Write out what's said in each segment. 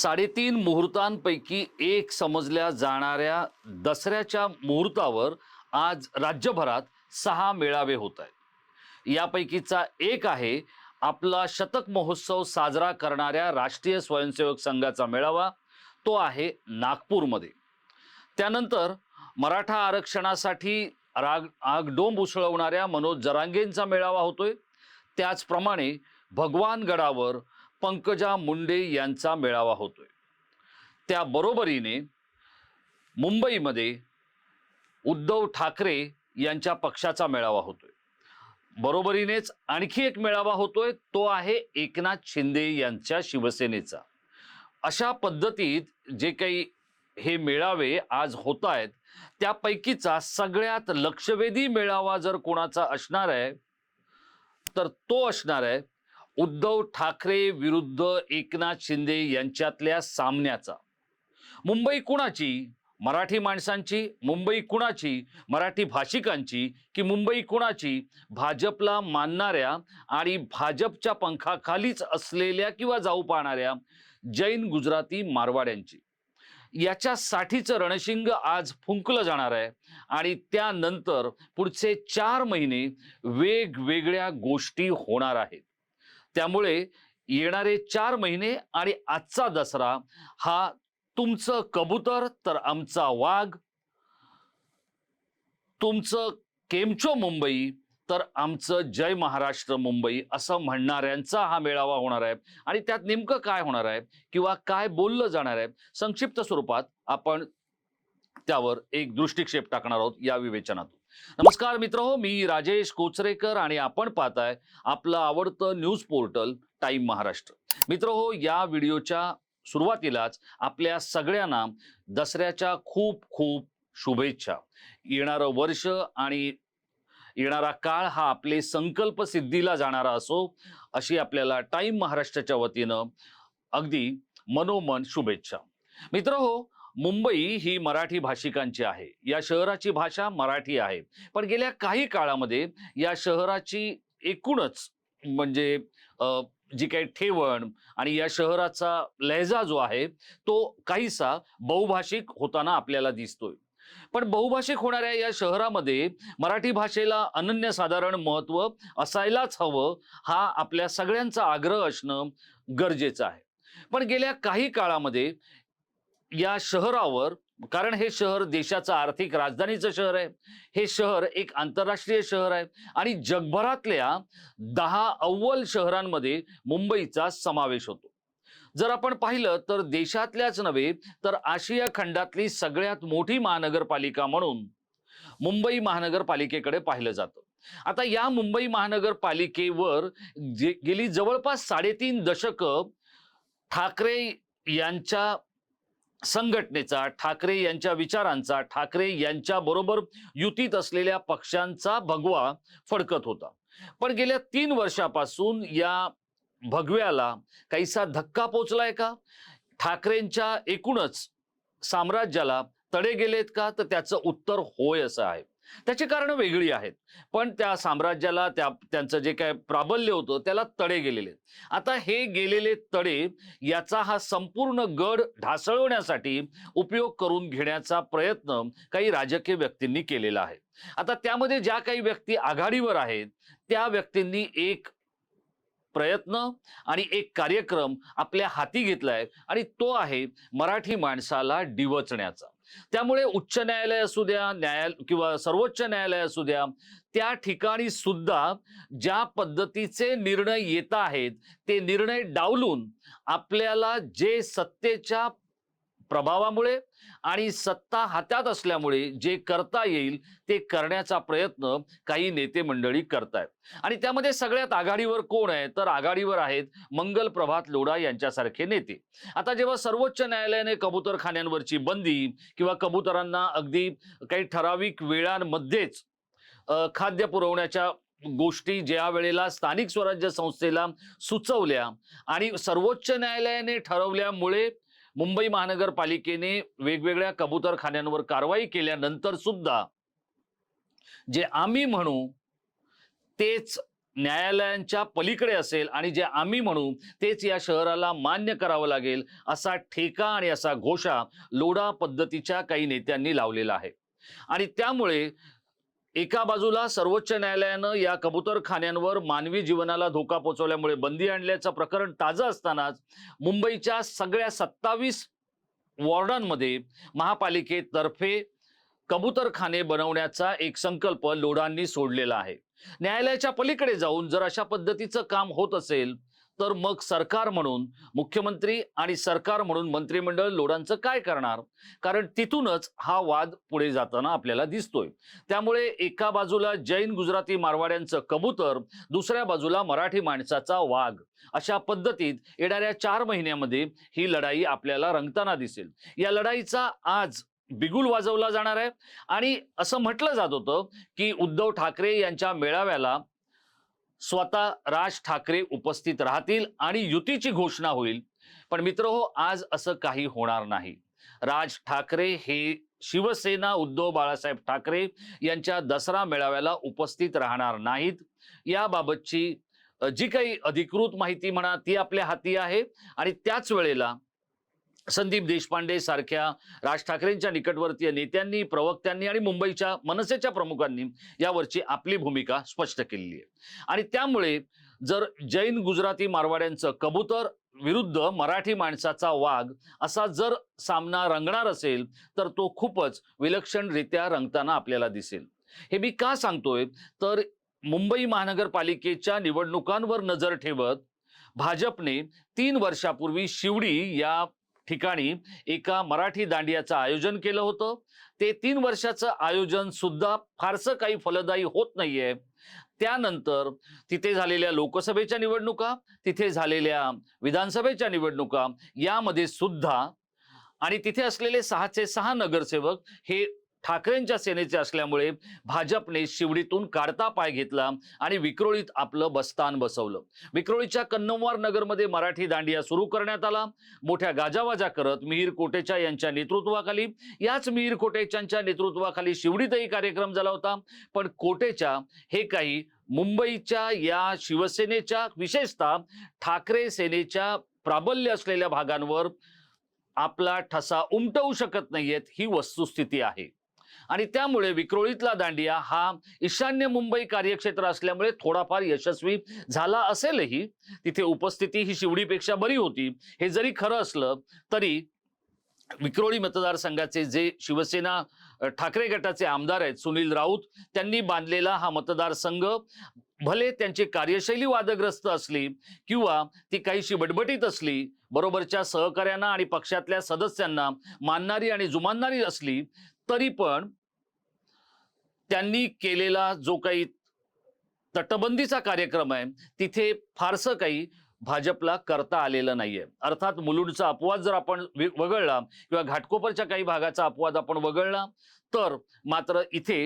साडेतीन मुहूर्तांपैकी एक समजल्या जाणाऱ्या दसऱ्याच्या मुहूर्तावर आज राज्यभरात सहा मेळावे होत आहेत. यापैकीचा एक आहे आपला शतक महोत्सव साजरा करणाऱ्या राष्ट्रीय स्वयंसेवक संघाचा मेळावा तो आहे नागपूरमध्ये. त्यानंतर मराठा आरक्षणासाठी राग आगडोंब उसळवणाऱ्या मनोज जरांगेंचा मेळावा होतोय. त्याचप्रमाणे भगवानगडावर पंकजा मुंडे यांचा मेळावा होतोय. त्या बरोबरीने मुंबईमध्ये उद्धव ठाकरे यांच्या पक्षाचा मेळावा होतोय. बरोबरीनेच आणखी एक मेळावा होतोय तो आहे एकनाथ शिंदे यांच्या शिवसेनेचा. अशा पद्धतीत जे काही हे मेळावे आज होत आहेत त्यापैकीचा सगळ्यात लक्षवेधी मेळावा जर कोणाचा असणार आहे तर तो असणार आहे उद्धव ठाकरे विरुद्ध एकनाथ शिंदे यांच्यातल्या सामन्याचा. मुंबई कुणाची? मराठी माणसांची? मुंबई कुणाची? मराठी भाषिकांची? की मुंबई कुणाची? भाजपला मानणाऱ्या आणि भाजपच्या पंखाखालीच असलेल्या किंवा जाऊ पाहणाऱ्या जैन गुजराती मारवाड्यांची. याच्यासाठीचं रणशिंग आज फुंकलं जाणार आहे आणि त्यानंतर पुढचे चार महिने वेगवेगळ्या गोष्टी होणार आहेत. त्यामुळे येणारे चार महिने आणि आजचा दसरा हा तुमचं कबूतर तर आमचा वाघ तुमचं केमचो मुंबई तर आमचं जय महाराष्ट्र मुंबई असं म्हणणाऱ्यांचा हा मेळावा होणार आहे. आणि त्यात नेमकं काय होणार आहे किंवा काय बोललं जाणार आहे संक्षिप्त स्वरूपात आपण त्यावर एक दृष्टिक्षेप टाकणार आहोत या विवेचनातून. नमस्कार मित्र हो मी राजेश कोचरेकर आणि आपण पाहताय आपलं आवडतं न्यूज पोर्टल टाईम महाराष्ट्र. मित्र हो या व्हिडिओच्या सुरुवातीलाच आपल्या सगळ्यांना दसऱ्याच्या खूप खूप शुभेच्छा. येणारं वर्ष आणि येणारा काळ हा आपले संकल्प सिद्धीला जाणारा असो अशी आपल्याला टाइम महाराष्ट्राच्या वतीनं अगदी मनोमन शुभेच्छा. मित्र हो मुंबई ही मराठी भाषिकांची आहे. या शहराची भाषा मराठी आहे. पण गेल्या काही काळामध्ये या शहराची एकूणच म्हणजे जी काही ठेवण आणि या शहराचा लहजा जो आहे तो काहीसा बहुभाषिक होताना आपल्याला दिसतोय. पण बहुभाषिक होणाऱ्या या शहरामध्ये मराठी भाषेला अनन्यसाधारण महत्त्व असायलाच हवं हा आपल्या सगळ्यांचा आग्रह असणं गरजेचं आहे. पण गेल्या काही काळामध्ये या शहरावर कारण हे शहर देशाचं आर्थिक राजधानीचं शहर आहे. हे शहर एक आंतरराष्ट्रीय शहर आहे आणि जगभरातल्या दहा अव्वल शहरांमध्ये मुंबईचा समावेश होतो. जर आपण पाहिलं तर देशातल्याच नव्हे तर आशिया खंडातली सगळ्यात मोठी महानगरपालिका म्हणून मुंबई महानगरपालिकेकडे पाहिलं जातं. आता या मुंबई महानगरपालिकेवर जे गेली जवळपास साडेतीन दशकं ठाकरे यांच्या संघटनेचा ठाकरे यांच्या विचारांचा ठाकरे यांच्या बरोबर युतीत असलेल्या पक्षांचा भगवा फडकत होता. पण गेल्या तीन वर्षापासून या भगव्याला काहीसा धक्का पोचलाय का? ठाकरेंच्या एकूणच साम्राज्याला तडे गेलेत का? तर त्याचं उत्तर होय असं आहे. त्याची कारणं वेगळी आहेत. पण त्या साम्राज्याला त्या त्यांचं जे काय प्राबल्य होतं त्याला तडे गेलेले आता हे गेलेले तडे याचा हा संपूर्ण गड ढासळवण्यासाठी उपयोग करून घेण्याचा प्रयत्न काही राजकीय व्यक्तींनी केलेला आहे. आता त्यामध्ये ज्या काही व्यक्ती आघाडीवर आहेत त्या व्यक्तींनी एक प्रयत्न आणि एक कार्यक्रम आपल्या हाती घेतलाय आणि तो आहे मराठी माणसाला डिवचण्याचा. त्यामुळे उच्च न्यायालय असू द्या न्यायाल किंवा सर्वोच्च न्यायालय असू द्या त्या ठिकाणी सुद्धा ज्या पद्धतीचे निर्णय येत आहेत ते निर्णय डावलून आपल्याला जे सत्तेच्या प्रभावामुळे आणि सत्ता हातात असल्यामुळे जे करता येईल ते करण्याचा प्रयत्न काही नेते मंडळी करतायत. आणि त्यामध्ये सगळ्यात आघाडीवर कोण आहे? तर आघाडीवर आहेत मंगल प्रभात लोढा यांच्यासारखे नेते. आता जेव्हा सर्वोच्च न्यायालयाने कबुतरखान्यांवरची बंदी किंवा कबुतरांना अगदी काही ठराविक वेळांमध्येच खाद्य पुरवण्याच्या गोष्टी ज्या वेळेला स्थानिक स्वराज्य संस्थेला सुचवल्या आणि सर्वोच्च न्यायालयाने ठरवल्यामुळे मुंबई महानगरपालिकेने वेगवेगळ्या कबुतरखान्यांवर कारवाई केल्यानंतर सुद्धा जे आम्ही म्हणू तेच न्यायालयांच्या पलीकडे असेल आणि जे आम्ही म्हणू तेच या शहराला मान्य करावं लागेल असा ठेका आणि असा घोषा लोढा पद्धतीच्या काही नेत्यांनी लावलेला आहे. आणि त्यामुळे एका बाजूला सर्वोच्च न्यायालयानं या कबुतरखान्यांवर मानवी जीवनाला धोका पोचवल्यामुळे बंदी आणल्याचं प्रकरण ताजं असतानाच मुंबईच्या सगळ्या सत्तावीस वॉर्डांमध्ये महापालिकेतर्फे कबुतरखाने बनवण्याचा एक संकल्प लोढांनी सोडलेला आहे. न्यायालयाच्या पलीकडे जाऊन जर अशा पद्धतीचं काम होत असेल तर मग सरकार म्हणून मुख्यमंत्री आणि सरकार म्हणून मंत्रिमंडळ लोढांचं काय करणार? कारण तिथूनच हा वाद पुढे जाताना आपल्याला दिसतोय. त्यामुळे एका बाजूला जैन गुजराती मारवाड्यांचं कबूतर दुसऱ्या बाजूला मराठी माणसाचा वाघ. अशा पद्धतीत येणाऱ्या चार महिन्यामध्ये ही लढाई आपल्याला रंगताना दिसेल. या लढाईचा आज बिगुल वाजवला जाणार आहे. आणि असं म्हटलं जात होतं की उद्धव ठाकरे यांच्या मेळाव्याला स्वतः राज ठाकरे उपस्थित राहतील आणि युतीची घोषणा होईल. पण मित्र हो आज असं काही होणार नाही. राज ठाकरे हे शिवसेना उद्धव बाळासाहेब ठाकरे यांच्या दसरा मेळाव्याला उपस्थित राहणार नाहीत. याबाबतची जी काही अधिकृत माहिती म्हणा ती आपल्या हाती आहे. आणि त्याच वेळेला संदीप देशपांडे सारख्या राज ठाकरेंच्या निकटवर्तीय नेत्यांनी प्रवक्त्यांनी आणि मुंबईच्या मनसेच्या प्रमुखांनी यावरची आपली भूमिका स्पष्ट केलेली आहे. आणि त्यामुळे जर जैन गुजराती मारवाड्यांचं कबूतर विरुद्ध मराठी माणसाचा वाघ असा जर सामना रंगणार असेल तर तो खूपच विलक्षणरित्या रंगताना आपल्याला दिसेल. हे मी का सांगतोय? तर मुंबई महानगरपालिकेच्या निवडणुकांवर नजर ठेवत भाजपने तीन वर्षापूर्वी शिवडी या ठिकाणी एका मराठी दांडियाचं आयोजन केलं होतं. ते तीन वर्षाचं आयोजन सुद्धा फारसं काही फलदायी होत नाहीये. त्यानंतर तिथे झालेल्या लोकसभेच्या निवडणुका तिथे झालेल्या विधानसभेच्या निवडणुका यामध्ये सुद्धा आणि तिथे असलेले सहाचे सहा नगरसेवक हे ठाकरेंच्या सेनेचे असल्यामुळे भाजपने शिवडीतून काढता पाय घेतला आणि विक्रोळीत आपलं बस्तान बसवलं. विक्रोळीच्या कन्नमवार नगरमध्ये मराठी दांडिया सुरू करण्यात आला. मोठ्या गाजावाजा करत मिहीर कोटेचा यांच्या नेतृत्वाखाली याच मिहीर कोटेच्यांच्या नेतृत्वाखाली शिवडीतही कार्यक्रम झाला होता. पण कोटेचा हे काही मुंबईच्या या शिवसेनेच्या विशेषतः ठाकरे सेनेच्या प्राबल्य असलेल्या भागांवर आपला ठसा उमटवू शकत नाहीयेत ही वस्तुस्थिती आहे. आणि त्यामुळे विक्रोळीतला दांडिया हा ईशान्य मुंबई कार्यक्षेत्र असल्यामुळे थोडाफार यशस्वी झाला असेलही. तिथे उपस्थिती ही शिवडीपेक्षा बरी होती. हे जरी खरं असलं तरी विक्रोळी मतदारसंघाचे जे शिवसेना ठाकरे गटाचे आमदार आहेत सुनील राऊत त्यांनी बांधलेला हा मतदारसंघ भले त्यांची कार्यशैली वादग्रस्त असली किंवा ती काहीशी बटबटीत असली बरोबरच्या सहकाऱ्यांना आणि पक्षातल्या सदस्यांना मानणारी आणि जुमानणारी असली तरी पण त्यांनी केलेला जो काही तटबंदीचा कार्यक्रम आहे तिथे फारसं काही भाजपला करता आलेलं नाहीये. अर्थात मुलुंडचा अपवाद जर आपण वगळला किंवा घाटकोपरच्या काही भागाचा अपवाद आपण वगळला तर मात्र इथे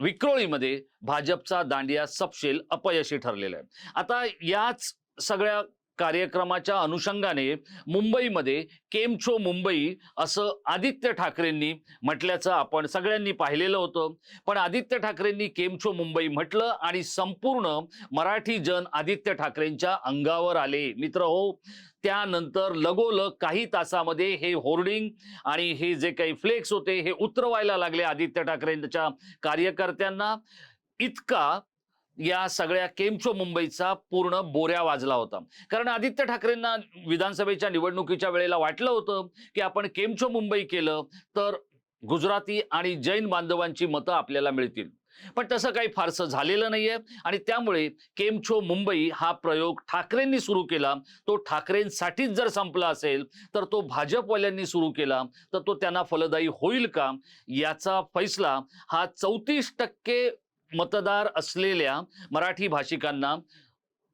विक्रोळीमध्ये भाजपचा दांडिया सपशेल अपयशी ठरलेला आहे. आता याच सगळ्या कार्यक्रमाच्या अनुषंगाने मुंबईमध्ये केमछो मुंबई असं आदित्य ठाकरेंनी म्हटल्याचं आपण सगळ्यांनी पाहिलेलं होतं. पण आदित्य ठाकरेंनी केमछो मुंबई म्हटलं आणि संपूर्ण मराठी जन आदित्य ठाकरेंच्या अंगावर आले. मित्र हो त्यानंतर लगोलग काही तासामध्ये हे होर्डिंग आणि हे जे काही फ्लेक्स होते हे उतरवायला लागले आदित्य ठाकरेंच्या कार्यकर्त्यांना. इतका या सगळ्या केमचो मुंबईचा पूर्ण बोऱ्या वाजला होता. कारण आदित्य ठाकरेंना विधानसभेच्या निवडणुकीच्या वेळेला वाटलं होतं की आपण केमचो मुंबई केलं तर गुजराती आणि जैन बांधवांची मतं आपल्याला मिळतील. पण तसं काही फारसं झालेलं नाहीये आणि त्यामुळे केमछो मुंबई हा प्रयोग ठाकरेंनी सुरू केला. तो ठाकरेंसाठीच जर संपला असेल तर तो भाजपवाल्यांनी सुरू केला तर तो त्यांना फलदायी होईल का? याचा फैसला हा चौतीस टक्के मतदार असलेल्या मराठी भाषिकांना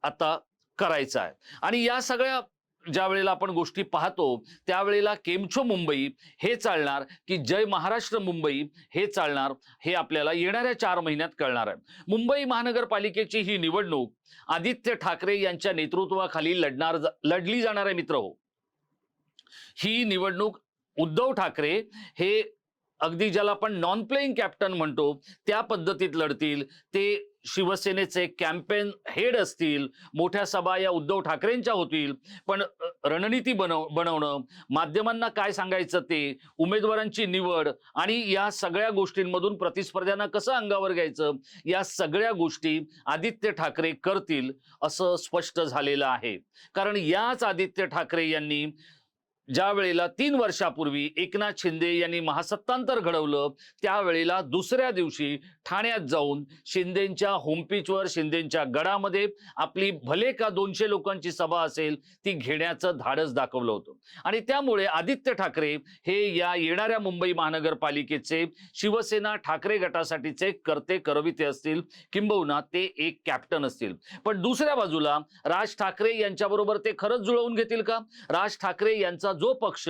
आता करायचा आहे. आणि या सगळ्या ज्या वेळेला आपण गोष्टी पाहतो त्यावेळेला केमछो मुंबई हे चालणार की जय महाराष्ट्र मुंबई हे चालणार हे आपल्याला येणाऱ्या चार महिन्यात कळणार आहे. मुंबई महानगरपालिकेची ही निवडणूक आदित्य ठाकरे यांच्या नेतृत्वाखाली लढणार लढली जाणार आहे मित्र हो. ही निवडणूक उद्धव ठाकरे हे अगदी ज्याला आपण नॉन प्लेईंग कॅप्टन म्हणतो त्या पद्धतीत लढतील. ते शिवसेनेचे कॅम्पेन हेड असतील मोठ्या सभा या उद्धव ठाकरेंच्या होतील. पण रणनीती बनव बनवणं माध्यमांना काय सांगायचं ते उमेदवारांची निवड आणि या सगळ्या गोष्टींमधून प्रतिस्पर्ध्यांना कसं अंगावर घ्यायचं या सगळ्या गोष्टी आदित्य ठाकरे करतील असं स्पष्ट झालेलं आहे. कारण याच आदित्य ठाकरे यांनी ज्या वेळेला तीन वर्षापूर्वी एकनाथ शिंदे यांनी महासत्तांतर घडवलं त्यावेळेला दुसऱ्या दिवशी ठाण्यात जाऊन शिंदेंच्या होमपीचवर शिंदेंच्या गडामध्ये आपली भले का दोनशे लोकांची सभा असेल ती घेण्याचं धाडस दाखवलं होतं. आणि त्यामुळे आदित्य ठाकरे हे या येणाऱ्या मुंबई महानगरपालिकेचे शिवसेना ठाकरे गटासाठीचे करते करविते असतील किंबहुना ते एक कॅप्टन असतील. पण दुसऱ्या बाजूला राज ठाकरे यांच्याबरोबर ते खरंच जुळवून घेतील का? राज ठाकरे यांचा जो पक्ष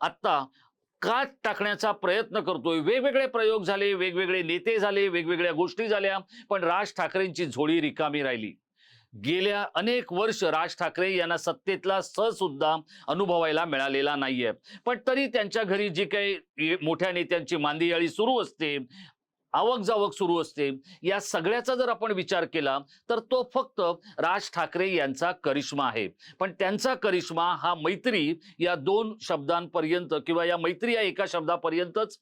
आत्ता कात टाकण्याचा प्रयत्न करतोय. वेगवेगळे प्रयोग झाले वेगवेगळे नेते झाले वेगवेगळ्या गोष्टी झाल्या पण राज ठाकरेंची झोळी रिकामी राहिली. गेल्या अनेक वर्ष राज ठाकरे यांना सत्तेतला सुद्धा अनुभवायला मिळालेला नाहीये. पण तरी त्यांच्या घरी जी काही मोठ्या नेत्यांची मांदियाळी सुरू असते आवक जावक सुरू असते. या सगळ्याचा जर आपण विचार केला तर तो फक्त राज ठाकरे यांचा करिश्मा आहे. पण त्यांचा करिश्मा हा मैत्री या दोन शब्दांपर्यंत किंवा या मैत्री या एका शब्दापर्यंतच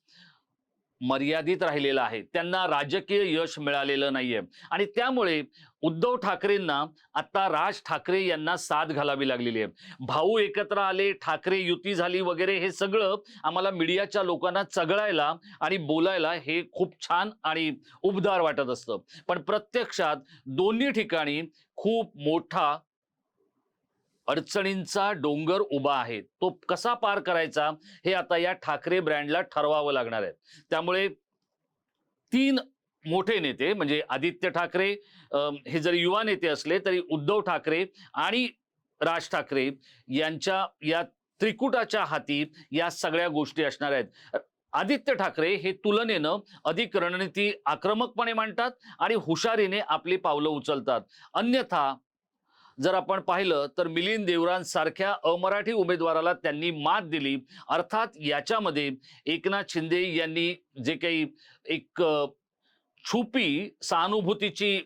मर्यादित राहिलेला आहे. त्यांना राजकीय यश मिळालेलं नाहीये. आणि त्यामुळे उद्धव ठाकरेंना आता राज ठाकरे यांना साथ घालावी लागलेली आहे. भाऊ एकत्र आले ठाकरे युती झाली वगैरे हे सगळं आम्हाला मीडियाच्या लोकांना चगळायला आणि बोलायला हे खूप छान आणि उबदार वाटत असतं. पण प्रत्यक्षात दोन्ही ठिकाणी खूप मोठा अडचणींचा डोंगर उभा आहे. तो कसा पार करायचा हे आता या ठाकरे ब्रँडला ठरवावं लागणार आहे. त्यामुळे तीन मोठे नेते म्हणजे आदित्य ठाकरे हे जरी युवा नेते असले तरी उद्धव ठाकरे आणि राज ठाकरे यांच्या या त्रिकुटाच्या हाती या सगळ्या गोष्टी असणार आहेत. आदित्य ठाकरे हे तुलनेनं अधिक रणनीती आक्रमकपणे मांडतात आणि हुशारीने आपली पावलं उचलतात. अन्यथा जर आपण पाहिलं तर मिलिंद देवरांसारख्या अमराठी उमेदवाराला त्यांनी मात दिली. अर्थात याच्यामध्ये एकनाथ शिंदे यांनी जे काही एक छुपी सहानुभूतीची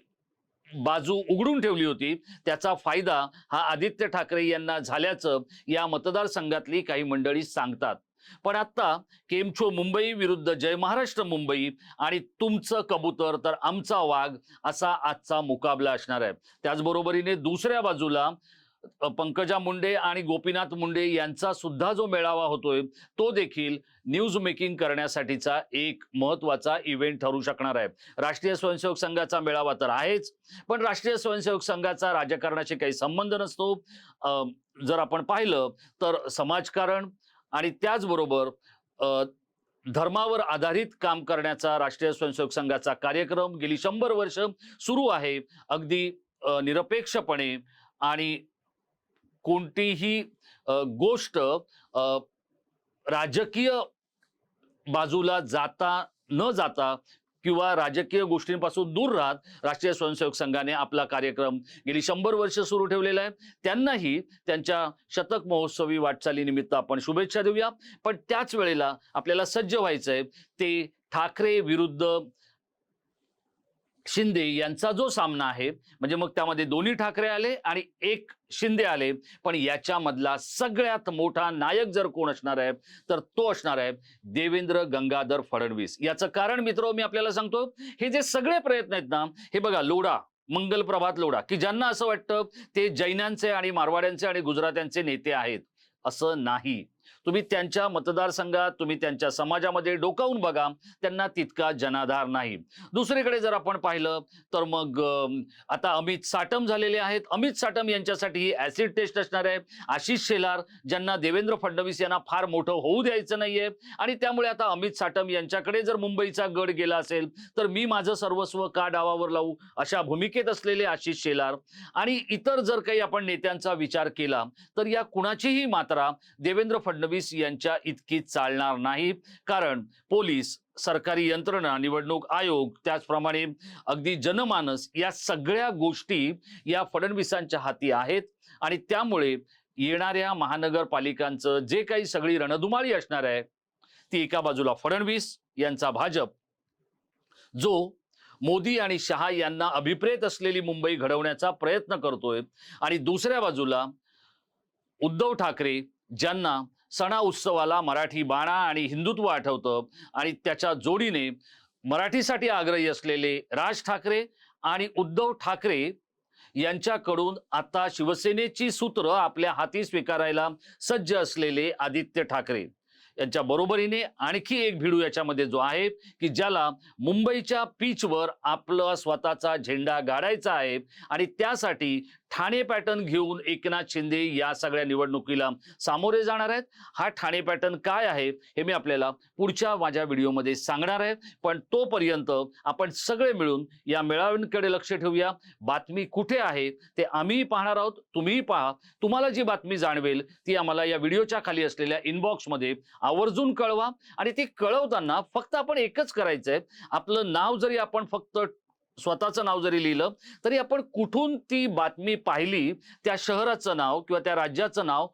बाजू उघडून ठेवली होती त्याचा फायदा हा आदित्य ठाकरे यांना झाल्याचं या मतदारसंघातली काही मंडळी सांगतात. पण आता केमछो मुंबई विरुद्ध जय महाराष्ट्र मुंबई आणि तुमचं कबूतर तर आमचा वाघ असा आजचा मुकाबला असणार आहे. त्याचबरोबरीने दुसऱ्या बाजूला पंकजा मुंडे आणि गोपीनाथ मुंडे यांचा सुद्धा जो मेळावा होतोय तो देखील न्यूज मेकिंग करण्यासाठीचा एक महत्त्वाचा इव्हेंट ठरू शकणार आहे. राष्ट्रीय स्वयंसेवक संघाचा मेळावा तर आहेच पण राष्ट्रीय स्वयंसेवक संघाचा राजकारणाशी काही संबंध नसतो. जर आपण पाहिलं तर समाजकारण आणि त्याचबरोबर धर्मावर आधारित काम करण्याचा राष्ट्रीय स्वयंसेवक संघाचा कार्यक्रम गेली शंभर वर्ष सुरू आहे. अगदी निरपेक्षपणे आणि कोणतीही गोष्ट राजकीय बाजूला जाता न जाता किंवा राजकीय गोष्टींपासून दूर राहत राष्ट्रीय स्वयंसेवक संघाने आपला कार्यक्रम गेली शंभर वर्ष सुरू ठेवलेला आहे. त्यांनाही त्यांच्या शतक महोत्सवी वाटचालीनिमित्त आपण शुभेच्छा देऊया. पण त्याच वेळेला आपल्याला सज्ज व्हायचंय ते ठाकरे विरुद्ध शिंदे यांचा जो सामना आहे म्हणजे मग त्यामध्ये दोन्ही ठाकरे आले आणि एक शिंदे आले पण याच्यामधला सगळ्यात मोठा नायक जर कोण असणार आहे तर तो असणार आहे देवेंद्र गंगाधर फडणवीस. याचं कारण मित्र मी आपल्याला सांगतो हे जे सगळे प्रयत्न आहेत ना हे बघा लोढा मंगल प्रभात लोढा की ज्यांना असं वाटतं ते जैनांचे आणि मारवाड्यांचे आणि गुजरात्यांचे नेते आहेत असं नाही. तुम्ही त्यांच्या मतदारसंघात तुम्ही त्यांच्या समाजामध्ये डोकावून बघा. त्यांना तितका जनाधार नाही. दुसरीकडे जर आपण पाहिलं तर मग आता अमित साटम झालेले आहेत. अमित साटम यांच्यासाठी ही ऍसिड टेस्ट असणार आहे. आशिष शेलार ज्यांना देवेंद्र फडणवीस यांना फार मोठं होऊ द्यायचं नाहीये. आणि त्यामुळे आता अमित साटम यांच्याकडे जर मुंबईचा गड गेला असेल तर मी माझं सर्वस्व का डावावर लावू? अशा भूमिकेत असलेले आशिष शेलार. आणि इतर जर काही आपण नेत्यांचा विचार केला तर या कुणाचीही मात्रा देवेंद्र फडणवीस फडणवीस यांच्या इतकी चालणार नाही. कारण पोलीस सरकारी यंत्रणा निवडणूक आयोग त्याचप्रमाणे अगदी जनमानस या सगळ्या गोष्टी या फडणवीसांच्या हाती आहेत. आणि त्यामुळे येणाऱ्या महानगरपालिकांचं जे काही सगळी रणधुमाळी असणार आहे ती एका बाजूला फडणवीस यांचा भाजप जो मोदी आणि शहा यांना अभिप्रेत असलेली मुंबई घडवण्याचा प्रयत्न करतोय. आणि दुसऱ्या बाजूला उद्धव ठाकरे ज्यांना सणा उत्सवाला मराठी बाणा आणि हिंदुत्व आठवतं आणि त्याच्या जोडीने मराठीसाठी आग्रही असलेले राज ठाकरे आणि उद्धव ठाकरे यांच्याकडून आता शिवसेनेची सूत्र आपल्या हाती स्वीकारायला सज्ज असलेले आदित्य ठाकरे. यांच्या बरोबरीने आणखी एक भिडू याच्यामध्ये जो आहे की ज्याला मुंबईच्या पीचवर आपला स्वतःचा झेंडा गाडायचा आहे आणि त्यासाठी ठाणे पॅटर्न घेऊन एकनाथ शिंदे या सगळ्या निवडणुकीला सामोरे जाणार आहेत. हा ठाणे पॅटर्न काय आहे हे मी आपल्याला पुढच्या माझ्या व्हिडिओमध्ये सांगणार आहे. पण तोपर्यंत आपण सगळे मिळून या मेळाव्यांकडे लक्ष ठेवूया. बातमी कुठे आहे ते आम्हीही पाहणार आहोत. तुम्हीही पहा. तुम्हाला जी बातमी जाणवेल ती आम्हाला या व्हिडिओच्या खाली असलेल्या इनबॉक्समध्ये आवर्जून कळवा. आणि ती कळवताना फक्त आपण एकच करायचं आहे आपलं नाव जरी आपण फक्त स्वतःचं नाव जरी लिहिलं तरी आपण कुठून ती बातमी पाहिली त्या शहराचं नाव किंवा त्या राज्याचं नाव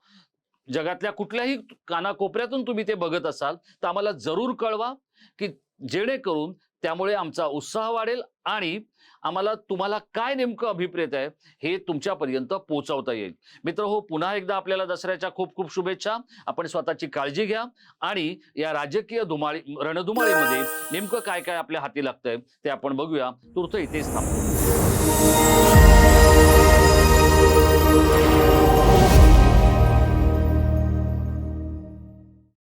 जगातल्या कुठल्याही कानाकोपऱ्यातून तुम्ही ते बघत असाल तर आम्हाला जरूर कळवा की जेणेकरून त्यामुळे आमचा उत्साह वाढेल आणि आम्हाला तुम्हाला काय नेमकं अभिप्रेत आहे हे तुमच्यापर्यंत पोहोचवता येईल. मित्र हो पुन्हा एकदा आपल्याला दसऱ्याच्या खूप खूप शुभेच्छा. आपण स्वतःची काळजी घ्या आणि या राजकीय धुमाळी रणधुमाळीमध्ये नेमकं काय काय आपल्या हाती लागतंय ते आपण बघूया. तुर्त इथेच थांबतो.